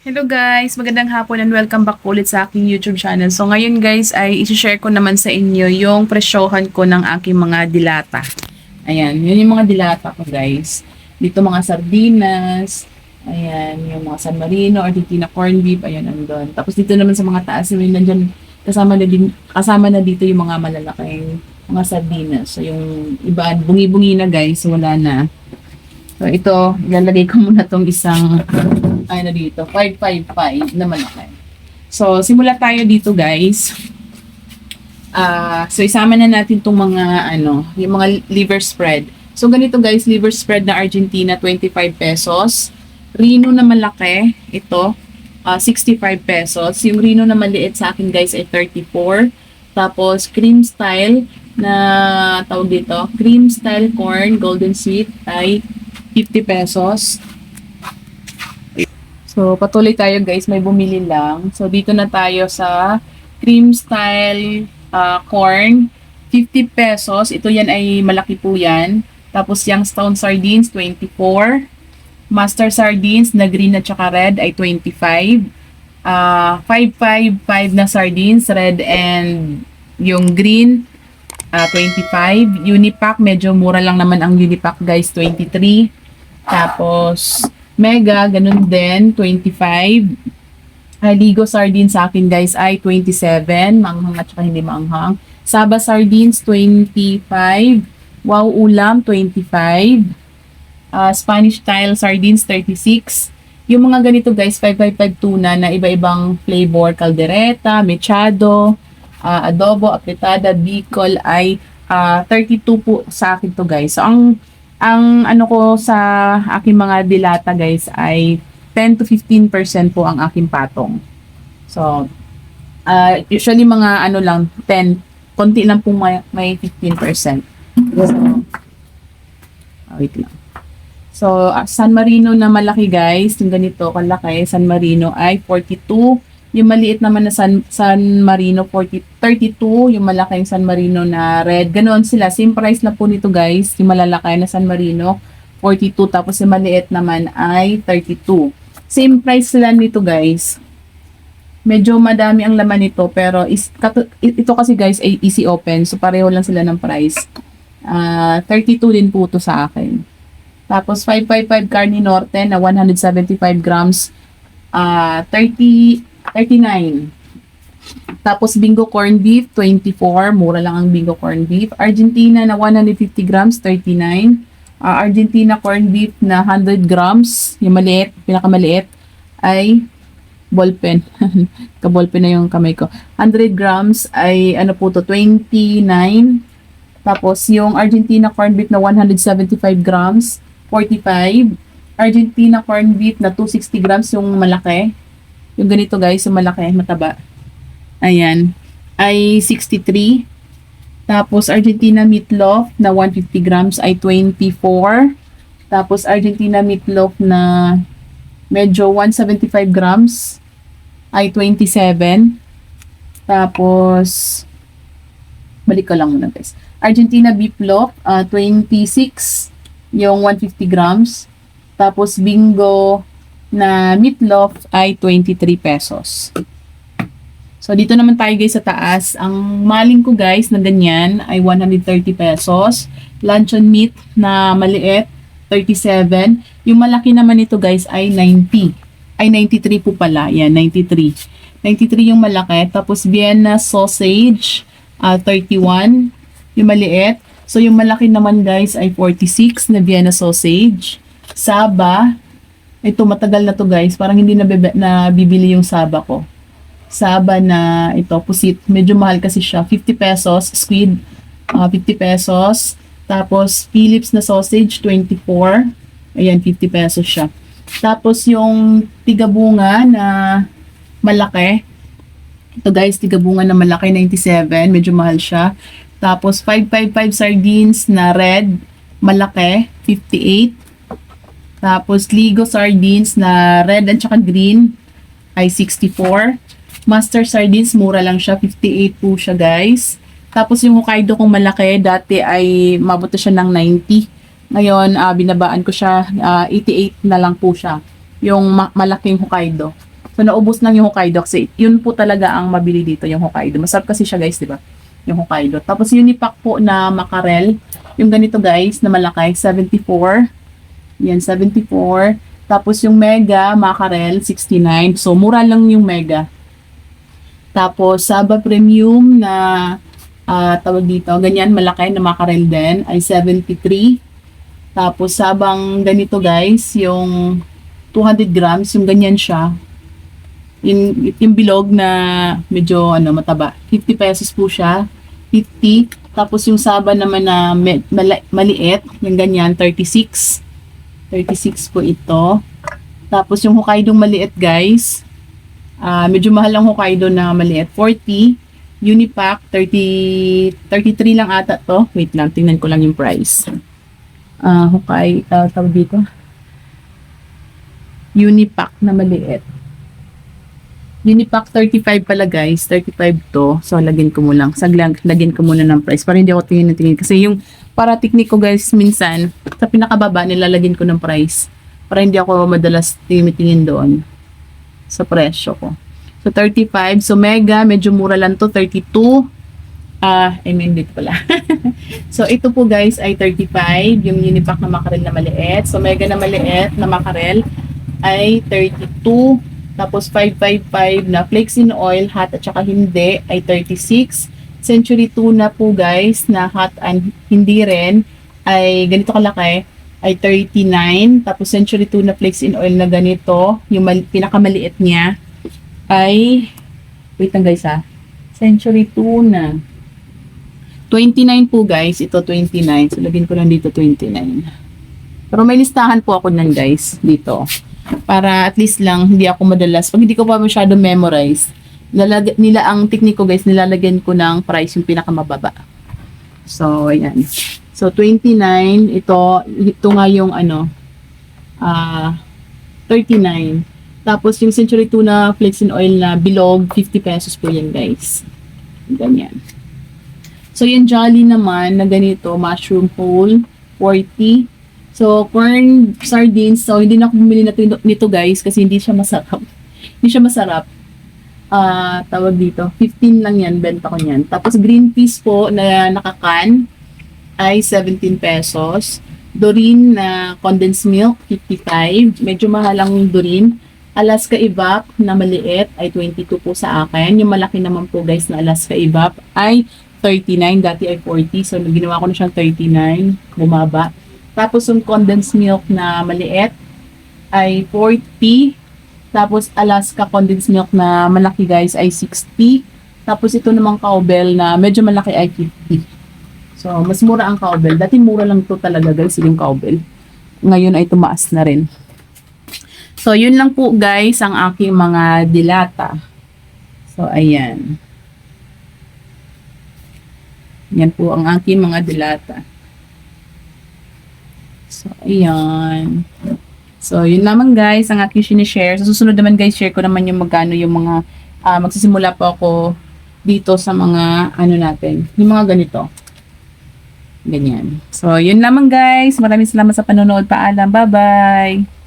Hello guys, magandang hapon and welcome back ulit sa aking YouTube channel. So ngayon guys ay isi-share ko naman sa inyo yung presyohan ko ng aking mga dilata. Ayan, yun yung mga dilata ko guys. Dito mga sardinas, ayan, yung mga San Marino, Argentina corn beef, ayan, andun. Tapos dito naman sa mga taas, yung nandyan, kasama na, din, kasama na dito yung mga malalaking mga sardinas. So yung iba, bungi-bungi na guys, wala na. So ito, ilalagay ko muna tong isang ay na dito, 555 na malaki. So, simula tayo dito, guys. Ah, so isama na natin tong mga ano, yung mga liver spread. So ganito guys, liver spread na Argentina 25 pesos. Rino na malaki, ito ah, 65 pesos. Yung Rino na maliit sa akin guys ay 34. Tapos cream style na tawag dito, cream style corn golden sweet ay 50 pesos. So, patuloy tayo guys, may bumili lang. So, dito na tayo sa cream style ah, corn, 50 pesos. Ito yan ay malaki po yan. Tapos, yung stone sardines, 24. Master sardines na green at saka red ay 25. Ah, 555 na sardines, red and yung green, ah, 25. Unipack, medyo mura lang naman ang Unipack guys, 23. Tapos, Mega, ganun din, 25. Aligo sardines sa akin guys ay 27. Manghang at saka hindi maanghang. Saba sardines, 25. Wow ulam, 25. Ah, Spanish style sardines, 36. Yung mga ganito guys, 555 tuna na iba-ibang flavor. Caldereta, mechado, ah, adobo, apretada, bicol ay ah, 32 po sa akin to guys. So, ang ang ano ko sa aking mga dilata guys ay 10 to 15% po ang aking patong. So, uh, usually mga ano lang, 10, konti lang po may, may 15%. So, ah, wait lang. So, ah, San Marino na malaki guys, yung ganito kalaki, San Marino ay 42. Yung maliit naman na San, San Marino, 40, 32. Yung malaking San Marino na red. Ganon sila. Same price na po nito guys. Yung malalaki na San Marino, 42. Tapos yung maliit naman ay 32. Same price sila nito guys. Medyo madami ang laman nito. Pero is, ito kasi guys ay easy open. So pareho lang sila ng price. Ah, 32 din po to sa akin. Tapos 555 Carne Norte na 175 grams. Ah, 30 39. Tapos bingo corn beef, 24. Mura lang ang bingo corn beef. Argentina na 150 grams, 39. Ah, Argentina corn beef na 100 grams, yung maliit, pinakamaliit, ay ballpen. Ka-ballpen na yung kamay ko. 100 grams ay ano po to, 29. Tapos yung Argentina corn beef na 175 grams, 45. Argentina corn beef na 260 grams, yung malaki. Yung ganito guys, yung malaki, mataba. Ayan. Ay 63. Tapos Argentina meatloaf na 150 grams ay 24. Tapos Argentina meatloaf na medyo 175 grams ay 27. Tapos balik ko lang muna guys. Argentina beef loaf, ah, 26 yung 150 grams. Tapos bingo na meatloaf ay 23 pesos. So, dito naman tayo guys sa taas. Ang maling ko guys na ganyan ay 130 pesos. Luncheon meat na maliit, 37. Yung malaki naman nito guys ay 90. Ay 93 po pala. Yan, 93. 93 yung malaki. Tapos Vienna sausage, ah, 31. Yung maliit. So, yung malaki naman guys ay 46 na Vienna sausage. Saba, ito matagal na to guys. Parang hindi na, na bibili yung Saba ko. Saba na ito, pusit. Medyo mahal kasi siya. 50 pesos. Squid, ah, 50 pesos. Tapos, Philips na sausage, 24. Ayan, 50 pesos siya. Tapos, yung tigabunga na malaki. Ito guys, tigabunga na malaki, 97. Medyo mahal siya. Tapos, 555 sardines na red, malaki, 58. Tapos, Ligo sardines na red at saka green ay 64. Master sardines, mura lang siya. 58 po siya, guys. Tapos, yung Hokkaido kong malaki, dati ay mabot na siya ng 90. Ngayon, ah, binabaan ko siya, ah, 88 na lang po siya. Yung ma- malaking Hokkaido. So, naubos lang yung Hokkaido kasi yun po talaga ang mabili dito, yung Hokkaido. Masarap kasi siya guys, di ba? Yung Hokkaido. Tapos, unipack po na makarel. Yung ganito guys, na malaki, 74. Yan, 74. Tapos, yung mega makarel, 69. So, mura lang yung mega. Tapos, Saba Premium na ah, tawag dito, ganyan, malaki na makarel din, ay 73. Tapos, sabang ganito guys, yung 200 grams, yung ganyan siya, yung, yung bilog na medyo ano, mataba, 50 pesos po siya, 50. Tapos, yung saba naman na maliit, yung ganyan, 36. 36 po ito. Tapos, yung Hokkaido maliit guys, ah medyo mahal ang Hokkaido na maliit, 40. Unipack, 30, 33 lang ata to. Wait lang, tingnan ko lang yung price. Ah, Hokkai, uh, tawag dito. Unipack na maliit. Unipack 35 pala guys, 35 to. So, lagyan ko mo lang. Saglag, lagyan ko muna ng price para hindi ako tingin tingin. Kasi yung para technique ko guys, minsan, sa pinakababa, nilalagyan ko ng price. Para hindi ako madalas tingin doon sa presyo ko. So, 35. So, mega, medyo mura lang to. 32. Ah, I mean, dito pala. so, ito po guys ay 35. Yung unipack na makarel na maliit. So, mega na maliit na makarel ay 32. Tapos, 555 na flakes in oil, hot at saka hindi ay 36. Century tuna po guys na hot and hindi rin ay ganito kalaki ay 39. Tapos, century tuna flakes in oil na ganito. Yung mal- pinakamaliit niya ay, wait lang guys ha, Century Tuna. 29 po guys, ito 29. So, lagyan ko lang dito 29. Pero may listahan po ako nan guys, dito. Para at least lang, hindi ako madalas. Pag hindi ko pa masyado memorize, nilalag- nila ang technique ko guys, nilalagyan ko ng price yung pinakamababa. So, ayan. So, 29, ito, ito nga yung ano, ah, 39. Tapos yung Century Tuna Flakes in Oil na bilog, 50 pesos po yan guys. Ganyan. So yung Jolly naman na ganito, mushroom whole, 40. So corn sardines, so hindi na ako bumili na to- nito guys kasi hindi siya masarap. hindi siya masarap. Ah, tawag dito, 15 lang yan, benta ko niyan. Tapos green peas po na nakakan ay 17 pesos. Dorin na condensed milk, 55. Medyo mahal ang Dorin. Alaska Evap na maliit ay 22 po sa akin. Yung malaki naman po guys na Alaska Evap ay 39. Dati ay 40. So, ginawa ko na siyang 39. Bumaba. Tapos, yung condensed milk na maliit ay 40. Tapos, Alaska condensed milk na malaki guys ay 60. Tapos, ito namang cowbell na medyo malaki ay 50. So, mas mura ang cowbell. Dati mura lang to talaga guys, yung cowbell. Ngayon ay tumaas na rin. So, yun lang po guys ang aking mga dilata. So, ayan. Yan po ang aking mga dilata. So, ayan. So, yun lamang guys ang aking sinishare. Sa susunod naman guys, share ko naman yung magkano yung mga, ah, magsisimula po ako dito sa mga, ano natin, yung mga ganito. Ganyan. So, yun lamang guys. Maraming salamat sa panonood. Paalam. Bye-bye.